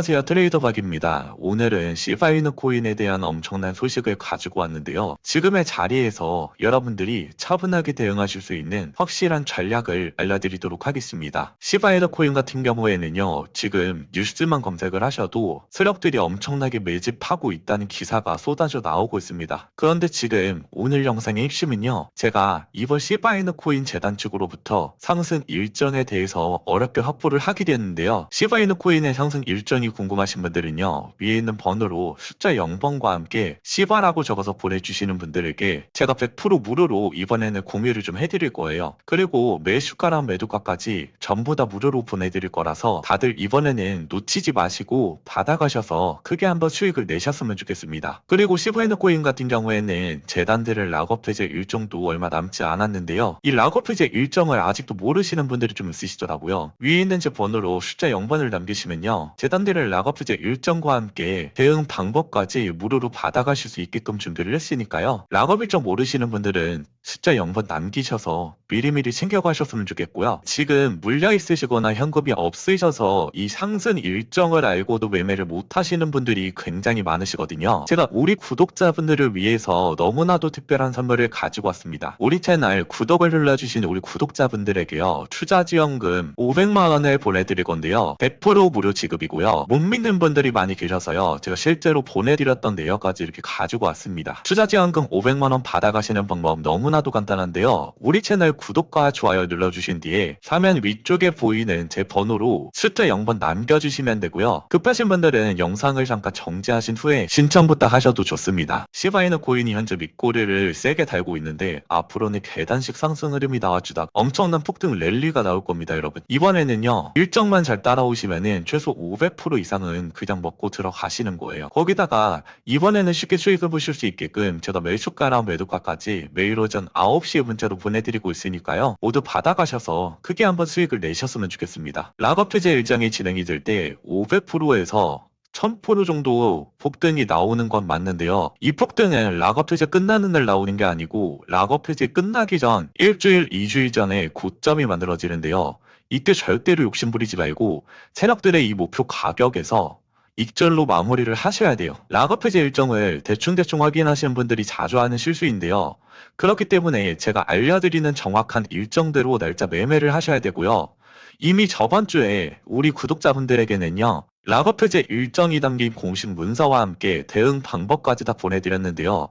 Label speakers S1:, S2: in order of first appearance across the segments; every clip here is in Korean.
S1: 안녕하세요 트레이더 박입니다. 오늘은 시바이누 코인에 대한 엄청난 소식을 가지고 왔는데요. 지금의 자리에서 여러분들이 차분하게 대응하실 수 있는 확실한 전략을 알려드리도록 하겠습니다. 시바이누 코인 같은 경우에는요. 지금 뉴스만 검색을 하셔도 세력들이 엄청나게 매집하고 있다는 기사가 쏟아져 나오고 있습니다. 그런데 지금 오늘 영상의 핵심은요. 제가 이번 시바이누 코인 재단 측으로부터 상승 일정에 대해서 어렵게 확보를 하게 됐는데요. 시바이누 코인의 상승 일정이 궁금하신 분들은요. 위에 있는 번호로 숫자 0번과 함께 시바라고 적어서 보내주시는 분들에게 제가 100% 무료로 이번에는 공유를 좀 해드릴 거예요. 그리고 매수가랑 매도가까지 전부 다 무료로 보내드릴 거라서 다들 이번에는 놓치지 마시고 받아가셔서 크게 한번 수익을 내셨으면 좋겠습니다. 그리고 시바이누 코인 같은 경우에는 재단들의 락업 해제 일정도 얼마 남지 않았는데요. 이 락업 해제 일정을 아직도 모르시는 분들이 좀 있으시더라고요. 위에 있는 제 번호로 숫자 0번을 남기시면요. 재단들 의 락업 해제 일정과 함께 대응 방법까지 무료로 받아가실 수 있게끔 준비를 했으니까요. 락업 일정 모르시는 분들은 숫자 0번 남기셔서 미리미리 챙겨가셨으면 좋겠고요. 지금 물려 있으시거나 현금이 없으셔서 이 상승 일정을 알고도 매매를 못 하시는 분들이 굉장히 많으시거든요. 제가 우리 구독자분들을 위해서 너무나도 특별한 선물을 가지고 왔습니다. 우리 채널 구독을 눌러주신 우리 구독자분들에게요. 투자지원금 500만원을 보내드릴 건데요. 100% 무료 지급이고요. 못 믿는 분들이 많이 계셔서요. 제가 실제로 보내드렸던 내역까지 이렇게 가지고 왔습니다. 투자 지원금 500만원 받아가시는 방법 너무나도 간단한데요. 우리 채널 구독과 좋아요 눌러주신 뒤에 화면 위쪽에 보이는 제 번호로 숫자 0번 남겨주시면 되고요. 급하신 분들은 영상을 잠깐 정지하신 후에 신청부터 하셔도 좋습니다. 시바이누 코인이 현재 밑꼬리를 세게 달고 있는데 앞으로는 계단식 상승 흐름이 나와주다 엄청난 폭등 랠리가 나올 겁니다, 여러분. 이번에는요 일정만 잘 따라오시면은 최소 500% 이상은 그냥 먹고 들어가시는 거예요. 거기다가 이번에는 쉽게 수익을 보실 수 있게끔 제가 매수가랑 매도가까지 매일 오전 9시에 문자로 보내드리고 있으니까요. 모두 받아가셔서 크게 한번 수익을 내셨으면 좋겠습니다. 락업 해제 일정이 진행이 될 때 500%에서 1000% 정도 폭등이 나오는 건 맞는데요. 이 폭등은 락업 해제 끝나는 날 나오는 게 아니고 락업 해제 끝나기 전 일주일, 2주일 전에 고점이 만들어지는데요. 이때 절대로 욕심부리지 말고 세력들의 이 목표 가격에서 익절로 마무리를 하셔야 돼요. 락업 해제 일정을 대충대충 확인하시는 분들이 자주 하는 실수인데요. 그렇기 때문에 제가 알려드리는 정확한 일정대로 날짜 매매를 하셔야 되고요. 이미 저번 주에 우리 구독자분들에게는요. 락업 해제 일정이 담긴 공식 문서와 함께 대응 방법까지 다 보내드렸는데요.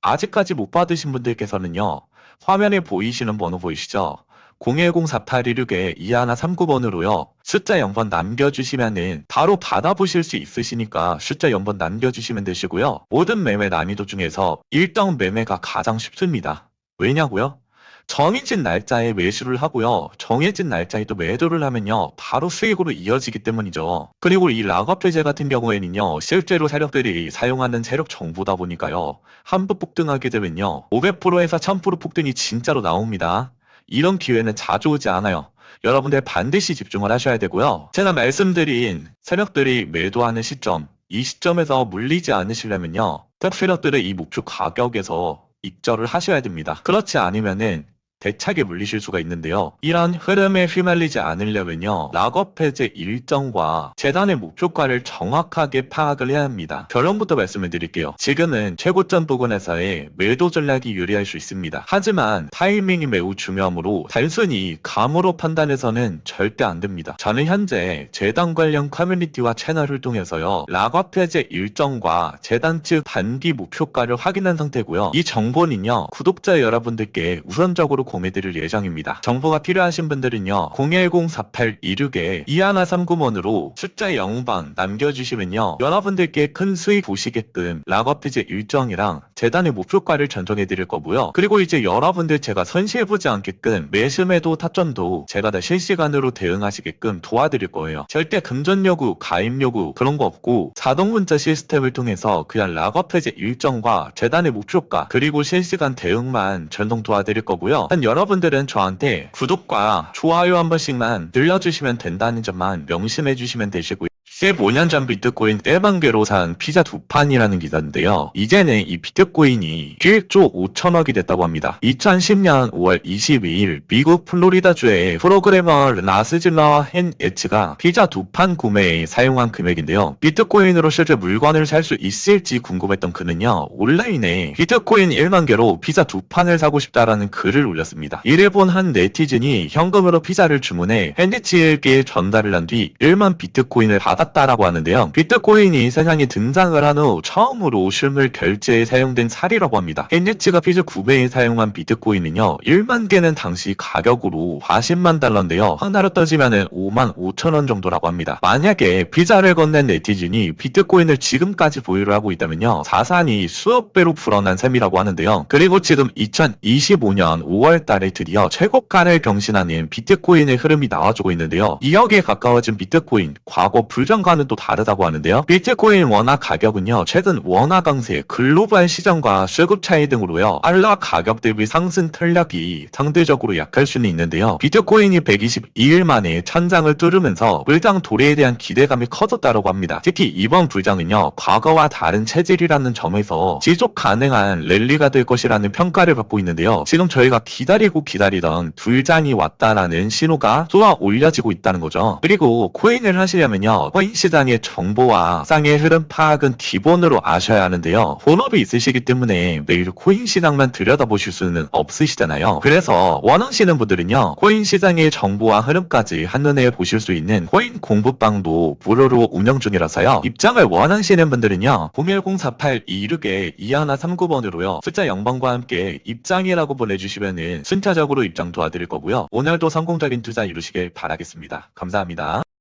S1: 아직까지 못 받으신 분들께서는요. 화면에 보이시는 번호 보이시죠? 010-4816에 2139번으로요. 숫자 0번 남겨주시면은 바로 받아보실 수 있으시니까 숫자 0번 남겨주시면 되시고요. 모든 매매 난이도 중에서 1등 매매가 가장 쉽습니다. 왜냐고요? 정해진 날짜에 매수를 하고요. 정해진 날짜에 또 매도를 하면요. 바로 수익으로 이어지기 때문이죠. 그리고 이 락업 해제 같은 경우에는요. 실제로 세력들이 사용하는 세력 정보다 보니까요. 한번 폭등하게 되면요. 500%에서 1000% 폭등이 진짜로 나옵니다. 이런 기회는 자주 오지 않아요. 여러분들 반드시 집중을 하셔야 되고요. 제가 말씀드린 세력들이 매도하는 시점, 이 시점에서 물리지 않으시려면요. tek 세력들의 이 목표 가격에서 익절을 하셔야 됩니다. 그렇지 않으면은 대차게 물리실 수가 있는데요. 이런 흐름에 휘말리지 않으려면요. 락업 해제 일정과 재단의 목표가를 정확하게 파악을 해야 합니다. 결론부터 말씀을 드릴게요. 지금은 최고점 부근에서의 매도 전략이 유리할 수 있습니다. 하지만 타이밍이 매우 중요하므로 단순히 감으로 판단해서는 절대 안 됩니다. 저는 현재 재단 관련 커뮤니티와 채널을 통해서요. 락업 해제 일정과 재단 측 단기 목표가를 확인한 상태고요. 이 정보는요. 구독자 여러분들께 우선적으로 공유드릴 예정입니다. 정보가 필요하신 분들은요. 010-4826에 2139번으로 숫자 0번 남겨주시면요. 여러분들께 큰 수익 보시게끔 락업 해제 일정이랑 재단의 목표가를 전송해 드릴 거고요. 그리고 이제 여러분들 제가 선시해보지 않게끔 매수매도 타점도 제가 다 실시간으로 대응하시게끔 도와드릴 거예요. 절대 금전 요구, 가입 요구 그런 거 없고 자동 문자 시스템을 통해서 그냥 락업 해제 일정과 재단의 목표가 그리고 실시간 대응만 전송 도와드릴 거고요. 한 여러분들은 저한테 구독과 좋아요 한 번씩만 늘려주시면 된다는 점만 명심해 주시면 되시고요. 15년 전 비트코인 떼방개로 산 피자 두 판이라는 기사인데요. 이제는 이 비트코인이 1조 5천억이 됐다고 합니다. 2010년 5월 22일 미국 플로리다주의 프로그래머 라스질러 헨 에츠가 피자 두 판 구매에 사용한 금액인데요. 비트코인으로 실제 물건을 살 수 있을지 궁금했던 그는요. 온라인에 비트코인 1만 개로 피자 두 판을 사고 싶다라는 글을 올렸습니다. 이를 본 한 네티즌이 현금으로 피자를 주문해 헨 에츠에게 전달을 한 뒤 1만 비트코인을 받았다 라고 하는데요. 비트코인이 세상에 등장을 한 후 처음으로 실물 결제에 사용된 사례라고 합니다. 헨리츠가 피자 구매에 사용한 비트코인은요. 1만 개는 당시 가격으로 40만 달러인데요. 하나로 따지면 5만 5천 원 정도라고 합니다. 만약에 피자를 건넨 네티즌이 비트코인을 지금까지 보유를 하고 있다면요. 자산이 수억 배로 불어난 셈이라고 하는데요. 그리고 지금 2025년 5월 달에 드디어 최고가를 경신하는 비트코인의 흐름이 나와주고 있는데요. 2억에 가까워진 비트코인, 과거 불 정과는 또 다르다고 하는데요. 비트코인 원화 가격은요, 최근 원화 강세, 글로벌 시장과 수급 차이 등으로요, 달러 가격 대비 상승 탄력이 상대적으로 약할 수는 있는데요. 비트코인이 122일 만에 천장을 뚫으면서 불장 도래에 대한 기대감이 커졌다고 합니다. 특히 이번 불장은요, 과거와 다른 체질이라는 점에서 지속 가능한 랠리가 될 것이라는 평가를 받고 있는데요. 지금 저희가 기다리고 기다리던 불장이 왔다라는 신호가 쏘아 올려지고 있다는 거죠. 그리고 코인을 하시려면요, 시장의 정보와 쌍의 흐름 파악은 기본으로 아셔야 하는데요. 본업이 있으시기 때문에 매일 코인 시장만 들여다보실 수는 없으시잖아요. 그래서 원하시는 분들은요, 코인 시장의 정보와 흐름까지 한눈에 보실 수 있는 코인 공부방도 무료로 운영 중이라서요. 입장을 원하시는 분들은요, 0104826에 2139번으로요, 숫자 0번과 함께 입장이라고 보내주시면은 순차적으로 입장 도와드릴 거고요. 오늘도 성공적인 투자 이루시길 바라겠습니다. 감사합니다.